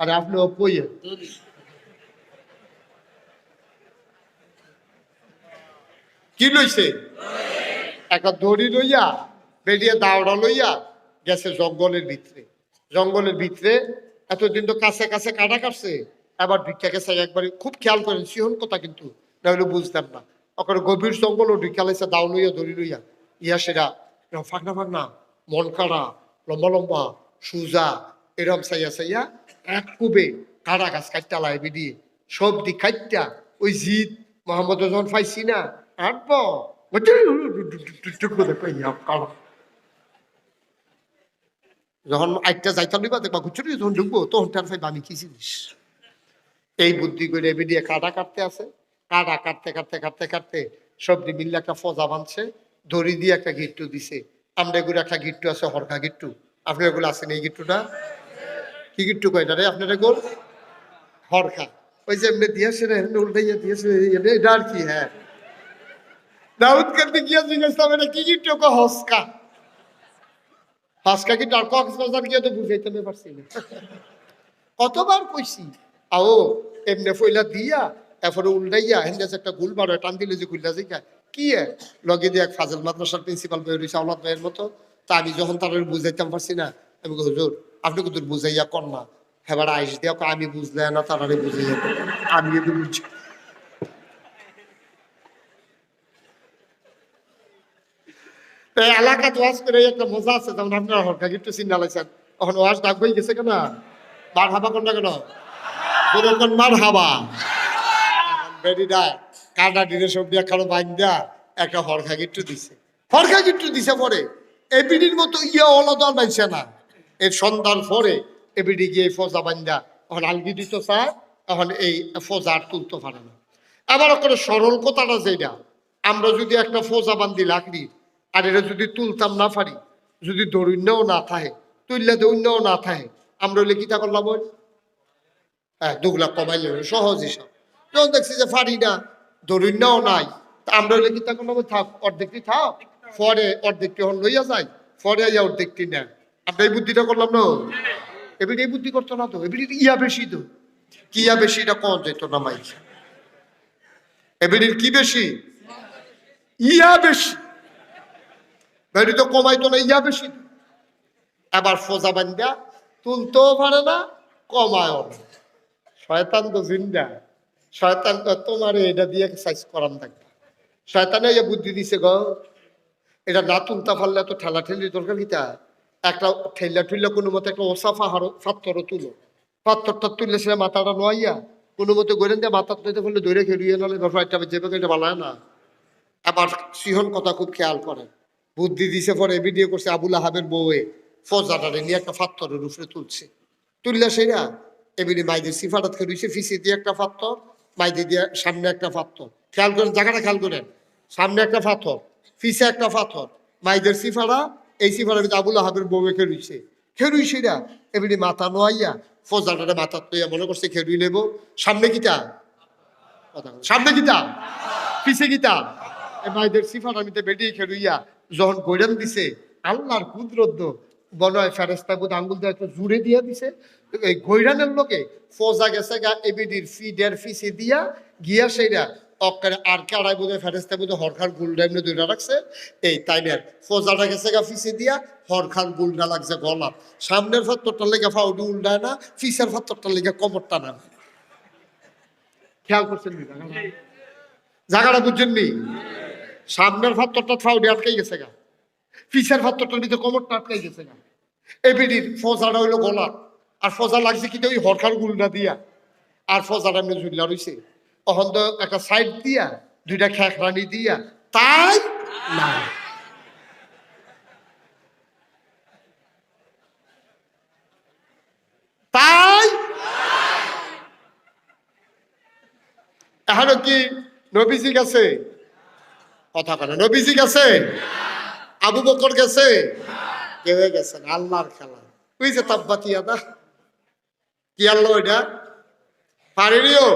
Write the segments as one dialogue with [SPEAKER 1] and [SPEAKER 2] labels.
[SPEAKER 1] আর আপনি পইয়ে কি লইছে? একটা দড়ি লইয়া বেরিয়ে দাওড়া লইয়া গেছে জঙ্গলের ভিতরে। জঙ্গলের ভিতরে এতদিন তো কাছে কাছে কাটা কাটছে। আবার ভিক্ষা গেছে একবারে খুব খেয়াল করেন, সিহন কথা কিন্তু না হলে বুঝতাম না। ওখানে গভীর জঙ্গল ও ভিক্ষা লাইছে, দাও লইয়া, দড়ি লইয়া। ইয়া সেরা ফাঁকনা ফাঁকনা, মন কাড়া, লম্বা লম্বা, সুজা, এরম সাইয়া সাইয়া এক কুবে কাটা গাছ কাটটা লাইবি দিয়ে সব দিক কাটটা ওই জিদ মোহাম্মদ যখন পাইছি না। আটব যখন দেখবা যখন ঢুকবো, তখন তার কি জিনিস? এই বুদ্ধি করে দিয়ে কাটা কাটতে আছে। কাটা কাটতে কাটতে কাটতে কাটতে সবজি মিললে একটা ফজা বানছে দড়ি দিয়ে একটা গিট্টু দিছে। আমরা এগুলো একটা গিট্টু আছে, হরকা গিট্টু। আপনার এগুলো আছেন এই গিট্টুটা? কি গিট্টু কয়টা রে, আপনার গোল হরকা ওই যে এমনি উল্টাইয়া দিয়েছে এটা আর কি হ্যাঁ। দাউদ কান্দি গিয়া জিজ্ঞেস এটা হসকা? হসকা কি কক্সবাজার তো বুঝাইতে পারছি না। কতবার কইছি, আও, এমনি ফইলা দিয়া, এরপরে উল্টাইয়া হেন একটা গুল বারো টান দিলে যে গুল্লা জিগা কি লগে দিয়ে ফাজল মাদ্রাসার প্রিন্সিপাল বই রয়েছে আওলাদ ভাইয়ের মতো, তা আমি যখন তার বুঝাইতাম পারছি না, আমি হুজুর আপনি কিন্তু বুঝাইয়া কর না। হেবার আইস দিয়া আমি বুঝলে না তারারে বুঝাইয়া আমি বুঝছি করে একটা মজা আছে গিট্টু দিছে। দিছে পরে। এবিডির মতো ইয়া অলদল মানছে না। এর সন্ধ্যার পরে এবিডি গিয়ে ফজা বান্ধা। এখন আলগি দিত স্যার, এখন এই ফজা আর তুলতে পারে না। আবার ওখানে সরল কথাটা যেটা আমরা যদি একটা ফোজা বান্ধি লাকড়ি আর এটা যদি তুলতাম না পারি, যদি দরুণ্যও না থাকে, তুললে দৈন্যও না থাকে, আমরা হলে কিতা করলাম ওই হ্যাঁ দুগুলা কমাইলে সহজ হিসাব। যখন দেখছি যে পারি না দরুণ্যও নাই, তা আমরা হলে কিতা করলাম থাক, অর্ধেকটি থাক, পরে অর্ধেকটি হল লইয়া যাই আইয়া অর্ধেকটি নেন আমরা এই বুদ্ধিটা করলাম না? এবিডি এই বুদ্ধি করতো না তো? এবিডি ইয়া বেশি তো। কি ইয়া বেশি এটা কম যেত না মাইক এবিডির কি বেশি? ইয়া বেশি। তো কমাইতো না, ইয়া বেশি আবার ফোজা বান্ধা তুলতেও পারে না, কমায়ও শয়তান তো জিন্দা। শয়তান তোমার এটা দিয়ে সাইজ করান থাকবে। শয়তানে বুদ্ধি দিছে গো। এটা না তুলতে পারলে তো ঠেলা ঠেলি দরকার কিতা একটা ঠেলা ঠুললে কোনো মতে একটা ওসা হারো পাথরও তুলো। পাথরটা তুললে সে মাথাটা নোয়াইয়া, কোনো মতে গড়েন দিয়ে মাথা তুলতে পারলে ধরে খেলিয়ে নালে ব্যাপার একটা যেভাবে এটা হয় না। আবার সিহন কথা খুব খেয়াল করে। বুদ্ধি দিছে পরে ভিডিও করছে আবুল আহাবের বউয়ে ফজাটারে নিয়ে একটা ফাত্তরের উপরে তুলছে। তুললে সেরা, এমনি মাইদের সিফারাত খেলছে ফিসি দিয়ে একটা পাথর মাইদি দিয়ে সামনে একটা পাথর খেয়াল করেন, জায়গাটা খেয়াল করেন। সামনে একটা পাথর ফিসে একটা পাথর মাইদের সিফারা এই সিফারার ভিতরে আবুল আহাবের বউয়ে খেলুইছে খেলুই সেরা এমনি মাথা নোয়াইয়া ফজাটারে মাথা তৈয়া মনে করছে খেলুই নেব। সামনে বলো। সামনে কিটা পিছে কিতা? এ মাইদের সিফার আমিতে বেটিয়ে খেলুইয়া যখন গৈরাম দিছে, আল্লাহর কুদরত বনয় ফেরেস্তা বুধ আঙ্গুল দিয়ে একটা জুড়ে দিয়া দিছে। এই গৈরানের লোকে ফজা গেছে গা, এবিডির ফিডের ফিসে দিয়া গিয়া সেইরা অক্কারে আর কারাই বোধহয় ফেরেস্তা বোধ হরখান গুলডা এমনি দুইটা রাখছে? এই তাইনের ফজাটা গেছে গা ফিসে দিয়া, হরখান গুলডা লাগছে গলা। সামনের ফাত্তরটা লেগে ফাউডি উল্ডায় না, ফিসের ফাত্তরটা লেগে কমরটা না। খেয়াল করছেন জায়গাটা? বুঝছেন নি? সামনের ফাত্তরটা ফাউডি আটকাই গেছে গা। পিছের ফাত্তরটা নিতে কোমরটা আটকাই গেছে গা। এবিডির ফজাটা হইল গলা। আর ফজা লাগছে কিন্তু ওই হরকার গুলটা দিয়া। আর ফজাটা এমনি ঝুল্লা রইছে। তখন তো একটা সাইড দিয়া, দুইটা খেখরানি দিয়া, তাই না? তাই এখনও কি নবীজি গেছে? কথা কেন নবীজি গেছে? আবু বকর গেছে? কেউ গেছে না, আল্লাহর খেলা। তুই যে তাব্বাতি আদা কি আল্লাহ এটা পারিনিও?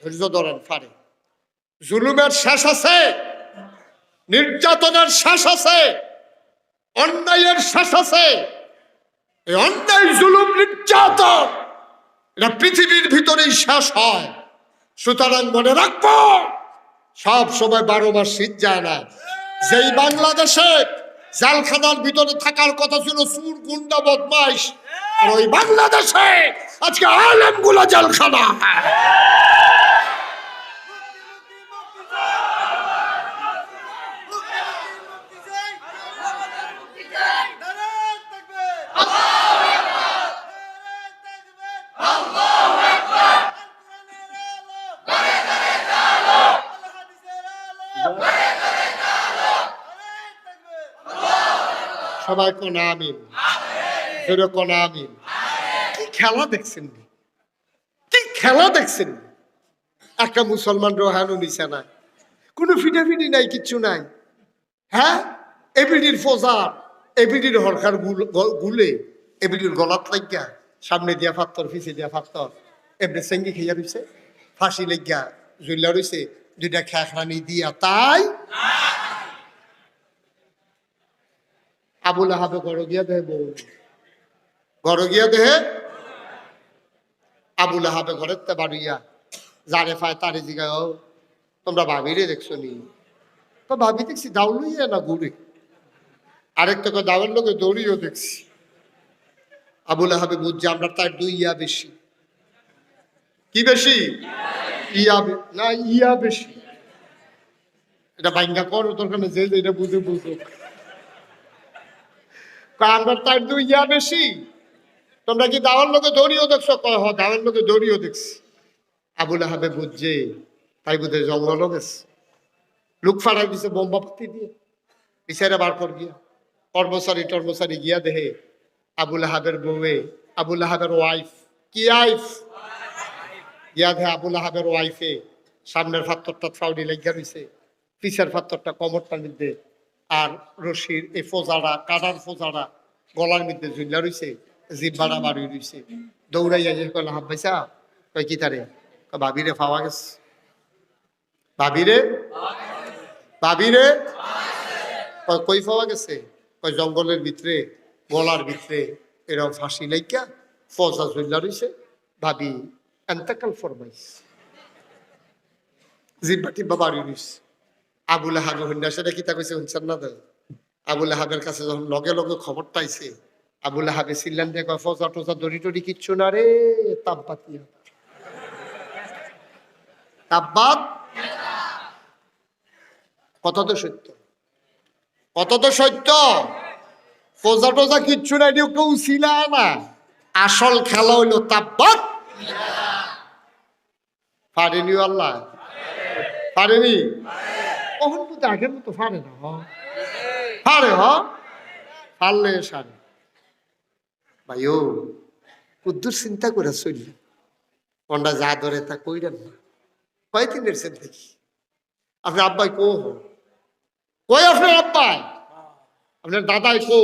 [SPEAKER 1] ধৈর্য ধরেন পারে জুলুমের শেষ আছে, নির্যাতনের শেষ আছে, অন্যায়ের শেষ আছে। এই অন্যায়, জুলুম, নির্যাতন, এটা পৃথিবীর ভিতরেই শেষ হয়। সুতরাং মনে রাখব, সব সময় বারো মাস শীত যায় না। যেই বাংলাদেশে জালখানার ভিতরে থাকার কথা ছিল সুর, গুন্ডা, বদমাইশ, আর ওই বাংলাদেশে আজকে আলেমগুলো জেলখানা। সবাই কোন আমিন। কোন আমিন। কি খেলা দেখছেন কি খেলা দেখছেন একটা মুসলমান রোহানো নিচে নাই কোনো ফিটাফিটি নাই, কিচ্ছু নাই। হ্যাঁ? এবিডির ফোজার এবিডির হরকার গুল- এবিডির গলাত লাগিয়া সামনে দিয়া ফাত্তর, পিছে দিয়া ফাত্তর। এমনি সেঙ্গি খেয়া রইছে, ফাঁসি লাগিয়া জুল্লা রইছে, দুইটা খেখরানি দিয়া তাই আবুল আহাবে গড় গিয়া দেহে বউ। গড় গিয়া দেহে? আবুল আহাবে ঘরের তে বাড়িয়া। যারে ফায় তারে জিগায় তোমরা ভাবিরে দেখছ নি? তো ভাবি দেখছি দাউ লইয়া না ঘুরে। আরেক তোকে দাওয়ার লোকে দৌড়িও দেখছি। আবুল আহাবে বুঝছে আমরা তার দুই ইয়া বেশি। কি বেশি? ইয়া না ইয়া বেশি। এটা বাইঙ্গা করো তোর নেই, যে এটা বুঝে বুঝো আমরা তার দুই ইয়া বেশি। তোমরা কি দাওয়ার লোকে দৌড়িও দেখছ? কয়, হ, দাওয়ার লোকে দৌড়িও দেখছি। আবুল আহাবে বুঝছে, তাই বুঝে জঙ্গল গেছে। লুক ফাড়াই দিছে বোম্বাপাতি দিয়ে। বিচারে বার কর গিয়া। কর্মচারী টর্মচারী গিয়া দেহে আবুল আহাবের বউয়ে, আবুল আহাবের ওয়াইফ কি আইফ গিয়া দেহে আবুল আহাবের ওয়াইফে সামনের ফাত্তরটা ফাউডি লেগিয়া রইছে। পিছের ফাত্তরটা কমরটার মধ্যে আর রশির এই ফোজারা কাটার ফোজারা গলার মধ্যে ঝুলিয়া রইছে, জিব্বাটা বাড়ি রইছে। দৌড়াইয়া যে কয় হাব ভাইসা, কয় কি তারে? ভাবিরে পাওয়া গেছে। ভাবিরে ভাবিরে কই পাওয়া গেছে? কয়, জঙ্গলের ভিতরে, গলার ভিতরে এরকম ফাঁসি লাইকা, ফজা ঝুলিয়া রইছে। ভাবি এন্তাকাল ফরমাইস। জিব্বা টিব্বা বাড়ি রইছে। আবুল আহাবে হন্যা সেটা কি তা কইছে শুনছেন না তো আবুল আহাবের কাছে যখন লগে লগে খবরটা আইছে আবুল আহাবে সিল্লান দিয়ে কয়, ফজা টজা দড়ি টড়ি কিচ্ছু না রে তাব্বাতিয়া তাব্বাত কথা তো সত্য? তো সত্য? ফজা টজা কিচ্ছু নাই দিও কেউ ছিল না। আসল খেলা হইল তাব্বাত পারেনি আল্লাহ? পারেনি? কখন তো আগের মতো পারে না, হ। পারে হ? পারলে সারে ভাইও, কুদ্দুর চিন্তা করে চলল কন্ডা যা ধরে তা কইরেন না। কয়দিন এসেছেন দেখি আপনার আব্বাই কো কই আপনার আব্বাই? আপনার দাদাই কো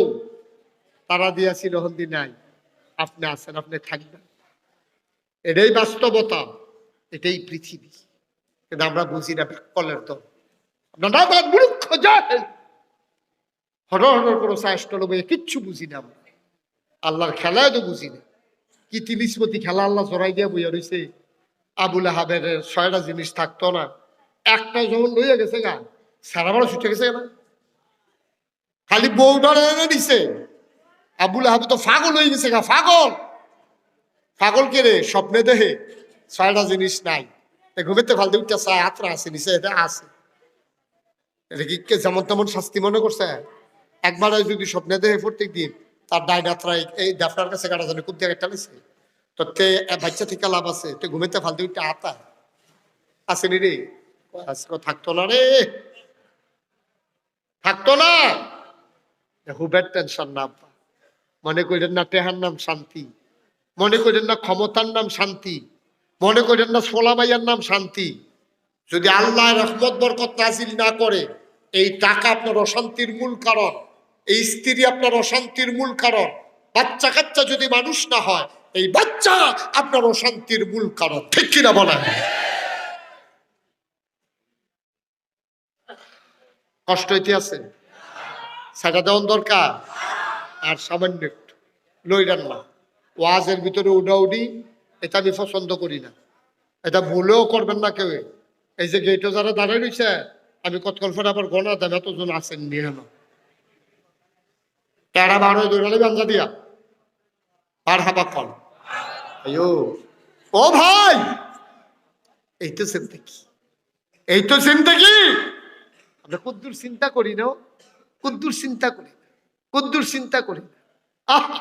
[SPEAKER 1] তারা দিয়াছিল হন্দি নাই। আপনি আছেন, আপনি থাকবেন। এটাই বাস্তবতা, এটাই পৃথিবী। কিন্তু আমরা বুঝি না কলের তো দাদা মূর্খ জাহেল। কিচ্ছু বুঝি না আল্লাহর খেলায় তো বুঝি না। কি খেলা আল্লাহ বইয়া রইছে। আবুল আহাবের ছয়টা জিনিস থাকতো না। একটা যখন লইয়া গেছে গা, সারা বড় ছুটে গেছে না। খালি বউটার এনে দিছে। আবুল আহাবে তো ফাগল হয়ে গেছে গা, ফাগল। পাগল কে রে? স্বপ্নে দেহে। ছয়টা জিনিস নাই। ঘুমেতে ফালতে উঠতে চায় আত্রা আছে নিচে এটা আছে এটা কি যেমন তেমন শাস্তি মনে করছে? একবার যদি স্বপ্নে দেহে প্রত্যেক দিন তার ডাই ডাত্রা এই ডাক্তার কাছে কাটা জানে খুব জায়গায় টালিছে তো তে বাচ্চা থেকে লাভ আছে, তে ঘুমেতে ফালতে উঠতে আতা আসেনি রে? আজকে থাকতো না রে। থাকতো না। হুবের টেনশন না মনে করেন না টেহার নাম শান্তি। মনে করেন না ক্ষমতার নাম শান্তি। মনে করেন না সোলামাইয়ার নাম শান্তি। যদি আল্লাহ রহমত, বরকত নাজিল না করে এই টাকা আপনার অশান্তির মূল কারণ, এই স্ত্রী আপনার অশান্তির মূল কারণ। বাচ্চা কাচ্চা যদি মানুষ না হয়, এই বাচ্চা আপনার অশান্তির মূল কারণ। ঠিক কিনা বলেন? কষ্ট হইতে আছে? সেটা দেওয়ার দরকার? আর সামান্য একটু। লইলেন না। ওয়াজের ভিতরে উডাউডি, এটা আমি পছন্দ করি না। এটা ভুলেও করবেন না কেউ। এই যে গেটে যারা দাঁড়ায় রয়েছে আমি কতক্ষণ পরে আবার গণা দেব এতজন আছেন নিয়ে না তেরা বার দৌড়ালে বাঞ্জা দিয়া। আর হাবা কল। আয়ো। ও ভাই! এই তো চিন্তা কি এই তো চিন্তা কি আমরা কুদ্দুর চিন্তা করি না কুদ্দুর চিন্তা করি কুদ্দুর চিন্তা করি আহ!